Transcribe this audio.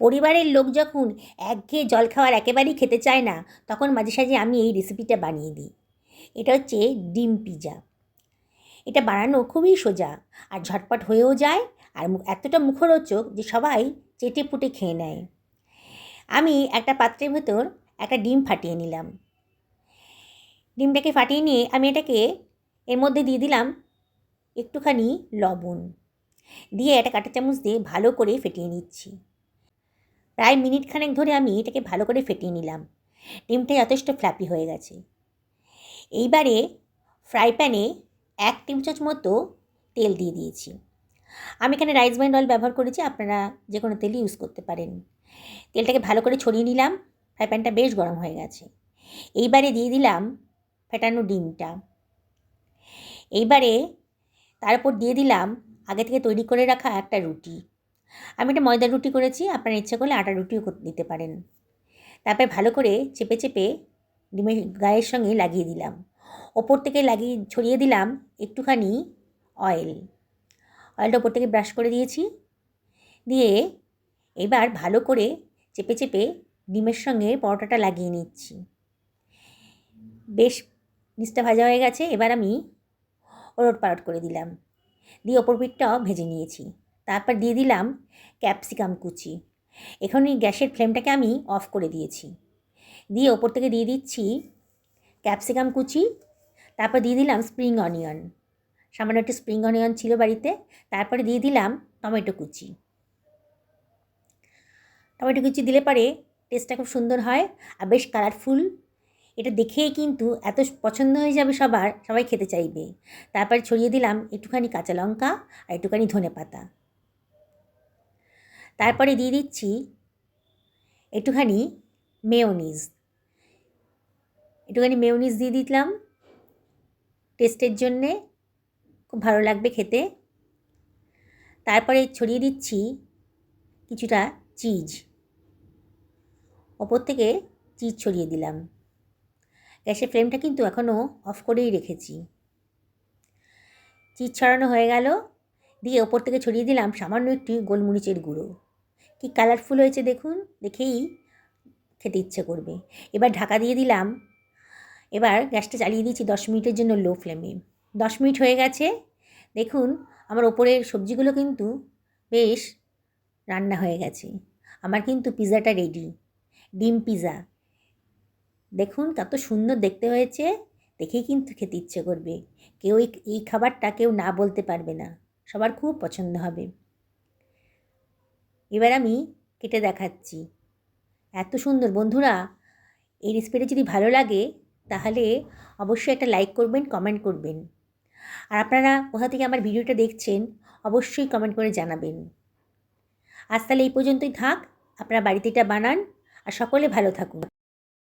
পরিবারের লোক যখন একঘেয়ে জল খাওয়ার একেবারেই খেতে চায় না, তখন মাঝে সাঝে আমি এই রেসিপিটা বানিয়ে দিই। এটা হচ্ছে ডিম পিজা। এটা বানানো খুবই সোজা আর ঝটপট হয়েও যায় আর এতটা মুখরোচক যে সবাই চেটে পুটে খেয়ে নেয়। আমি একটা পাত্রের ভেতর একটা ডিম ফাটিয়ে নিলাম। ডিমটাকে ফাটিয়ে নিয়ে আমি এটাকে এর মধ্যে দিয়ে দিলাম একটুখানি লবণ। দিয়ে একটা কাঁটা চামচ দিয়ে ভালো করে ফেটিয়ে নিচ্ছি। প্রায় মিনিট খানেক ধরে আমি এটাকে ভালো করে ফেটিয়ে নিলাম। ডিমটা যথেষ্ট ফ্ল্যাপি হয়ে গেছে। এইবারে ফ্রাই প্যানে এক চামচ মতো তেল দিয়ে দিয়েছি। আমি এখানে রাইস ব্র্যান্ড অয়েল ব্যবহার করেছি, আপনারা যে কোনো তেলই ইউজ করতে পারেন। তেলটাকে ভালো করে ছড়িয়ে নিলাম ফ্রাই প্যানটা বেশ গরম হয়ে গেছে। এইবারে দিয়ে দিলাম ফেটানো ডিমটা। এইবারে তার উপর দিয়ে দিলাম আগে থেকে তৈরি করে রাখা একটা রুটি। আমি একটা ময়দার রুটি করেছি, আপনার ইচ্ছে করলে আটা রুটিও দিতে পারেন। তারপরে ভালো করে চেপে চেপে ডিমের গায়ের সঙ্গে লাগিয়ে দিলাম। ওপর থেকে লাগিয়ে, ছড়িয়ে দিলাম একটুখানি অয়েল অয়েলটা ওপর থেকে ব্রাশ করে দিয়েছি। দিয়ে এবার ভালো করে চেপে চেপে ডিমের সঙ্গে পরোটাটা লাগিয়ে নিচ্ছি। বেশ নিচটা ভাজা হয়ে গেছে, এবার আমি ওলট পালট করে দিলাম। দিয়ে ওপর পিঠটাও ভেজে নিয়েছি। তারপর দিয়ে দিলাম ক্যাপসিকাম কুচি। এখন এই গ্যাসের ফ্লেমটাকে আমি অফ করে দিয়েছি। দিয়ে ওপর থেকে দিয়ে দিচ্ছি ক্যাপসিকাম কুচি, তারপর দিয়ে দিলাম স্প্রিং অনিয়ন। সামান্য একটু স্প্রিং অনিয়ন ছিল বাড়িতে, তারপরে দিয়ে দিলাম টমেটো কুচি। টমেটো কুচি দিলে পরে টেস্টটা খুব সুন্দর হয় আর বেশ কালারফুল। এটা দেখেই কিন্তু এত পছন্দ হয়ে যাবে সবার, সবাই খেতে চাইবে। তারপরে ছড়িয়ে দিলাম একটুখানি কাঁচা লঙ্কা আর একটুখানি ধনে পাতা তারপরে দিয়ে দিচ্ছি একটুখানি মেয়োনিজ একটুখানি মেয়োনিজ দিয়ে দিলাম। টেস্টের জন্যে খুব ভালো লাগবে খেতে। তারপরে ছড়িয়ে দিচ্ছি কিছুটা চিজ ওপর থেকে চিজ ছড়িয়ে দিলাম। গ্যাসের ফ্লেমটা কিন্তু এখনও অফ করেই রেখেছি। চিজ ছড়ানো হয়ে গেল। দিয়ে ওপর থেকে ছড়িয়ে দিলাম সামান্য একটু গোলমরিচের গুঁড়ো। কি কালারফুল হয়েছে দেখুন, দেখেই খেতে ইচ্ছে করবে। এবার ঢাকা দিয়ে দিলাম। এবার গ্যাসটা চালিয়ে দিয়েছি দশ মিনিটের জন্য লো ফ্লেমে দশ মিনিট হয়ে গেছে। দেখুন, আমার ওপরের সবজিগুলো কিন্তু বেশ রান্না হয়ে গেছে। আমার কিন্তু পিৎজাটা রেডি ডিম পিৎজা দেখুন, কত সুন্দর দেখতে হয়েছে। দেখেই কিন্তু খেতে ইচ্ছে করবে। কেউ এই খাবারটা কেউ না বলতে পারবে না। সবার খুব পছন্দ হবে। এবার আমি কেটে দেখাচ্ছি। এত সুন্দর, বন্ধুরা, এই রেসিপিটা যদি ভালো লাগে, তাহলে অবশ্যই একটা লাইক করবেন কমেন্ট করবেন। আর আপনারা কোথা থেকে আমার ভিডিওটা দেখছেন, অবশ্যই কমেন্ট করে জানাবেন। আজ তাহলে এই পর্যন্তই থাক, আপনারা বাড়িতে এটা বানান, আর সকলে ভালো থাকুন।